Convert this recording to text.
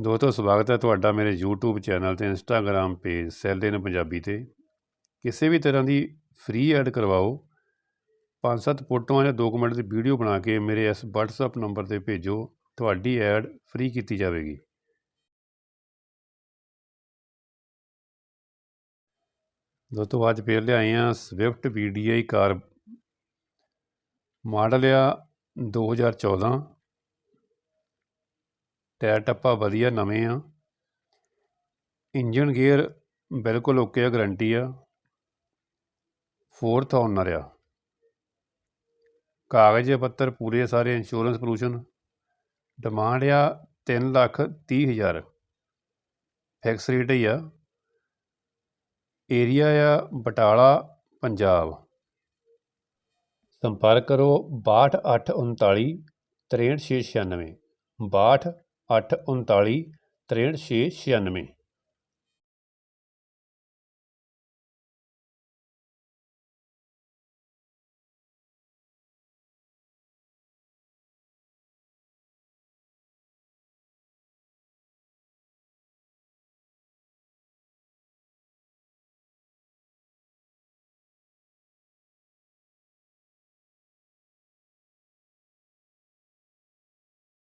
ਦੋਸਤੋ, ਸਵਾਗਤ ਹੈ ਤੁਹਾਡਾ ਮੇਰੇ YouTube ਚੈਨਲ ਤੇ Instagram ਪੇਜ ਸੈਲ ਇਨ ਪੰਜਾਬੀ ਤੇ। ਕਿਸੇ ਵੀ ਤਰ੍ਹਾਂ ਦੀ ਫ੍ਰੀ ਐਡ ਕਰਵਾਓ। ਪੰਜ ਸੱਤ ਫੋਟੋਆਂ ਜਾਂ 2 ਮਿੰਟ ਦੀ ਵੀਡੀਓ ਬਣਾ ਕੇ ਮੇਰੇ ਇਸ WhatsApp ਨੰਬਰ ਤੇ ਭੇਜੋ। ਤੁਹਾਡੀ ਐਡ ਫ੍ਰੀ ਕੀਤੀ ਜਾਵੇਗੀ। ਦੋਸਤੋ, ਅੱਜ ਫੇਰ ਲਿਆਏ ਆ ਸਵਿਫਟ VDI ਕਾਰ। ਮਾਡਲ ਆ 2014 ਟਾਇਰ ਟੱਪਾ ਵਧੀਆ ਨਵੇਂ ਆ। ਇੰਜਨ ਗੇਅਰ ਬਿਲਕੁਲ ਓਕੇ ਆ ਗਰੰਟੀ ਆ। ਫੋਰਥ ਓਨਰ ਆ ਕਾਗਜ਼ ਪੱਤਰ ਪੂਰੇ ਸਾਰੇ ਇੰਸ਼ੋਰੈਂਸ ਪੋਲੂਸ਼ਨ ਡਿਮਾਂਡ ਆ 3 ਲੱਖ 30 ਹਜ਼ਾਰ। ਫਿਕਸ ਰੇਟ ਹੀ ਆ। ਏਰੀਆ ਆ ਬਟਾਲਾ, ਪੰਜਾਬ। ਸੰਪਰਕ ਕਰੋ 6239 63696 62 839 63696